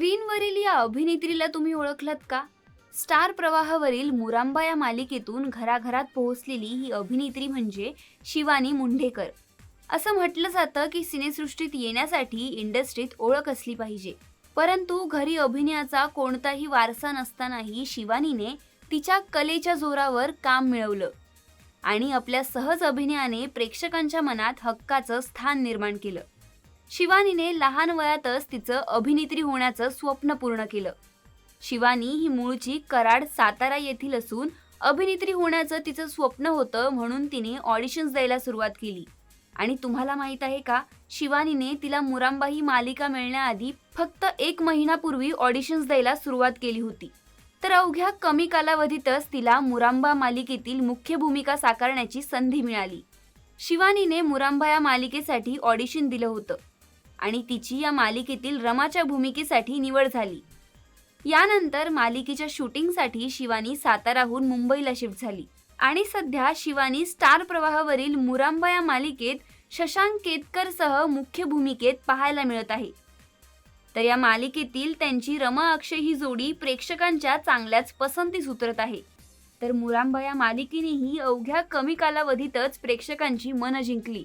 स्क्रीनवरील या अभिनेत्रीला तुम्ही ओळखलात का? स्टार प्रवाहावरील मुरांबा या मालिकेतून घराघरात पोहोचलेली ही अभिनेत्री म्हणजे शिवानी मुंढेकर. असं म्हटलं जातं की सिनेसृष्टीत येण्यासाठी इंडस्ट्रीत ओळख असली पाहिजे. परंतु घरी अभिनयाचा कोणताही वारसा नसतानाही शिवानीने तिच्या कलेच्या जोरावर काम मिळवलं आणि आपल्या सहज अभिनयाने प्रेक्षकांच्या मनात हक्काचं स्थान निर्माण केलं. शिवानीने लहान वयातच तिचं अभिनेत्री होण्याचं स्वप्न पूर्ण केलं. शिवानी ही मूळची कराड सातारा येथील असून अभिनेत्री होण्याचं तिचं स्वप्न होतं म्हणून तिने ऑडिशन्स द्यायला सुरुवात केली. आणि तुम्हाला माहीत आहे का शिवानीने तिला मुरांबा ही मालिका मिळण्याआधी फक्त एक महिनापूर्वी ऑडिशन्स द्यायला सुरुवात केली होती. तर अवघ्या कमी कालावधीतच तिला मुरांबा मालिकेतील मुख्य भूमिका साकारण्याची संधी मिळाली. शिवानीने मुरांबा या मालिकेसाठी ऑडिशन दिलं होतं. आणि तिची या मालिकेतील रमाच्या भूमिकेसाठी निवड झाली. यानंतर मालिकेच्या शूटिंगसाठी शिवानी साताराहून मुंबईला शिफ्ट झाली. आणि सध्या शिवानी स्टार प्रवाहावरील मुरांबा या मालिकेत शशांक केतकरसह मुख्य भूमिकेत पाहायला मिळत आहे. तर या मालिकेतील त्यांची रमा अक्षय ही जोडी प्रेक्षकांच्या चांगल्याच पसंतीस उतरत आहे. तर मुरांबा या मालिकेनेही अवघ्या कमी कालावधीतच प्रेक्षकांची मनं जिंकली.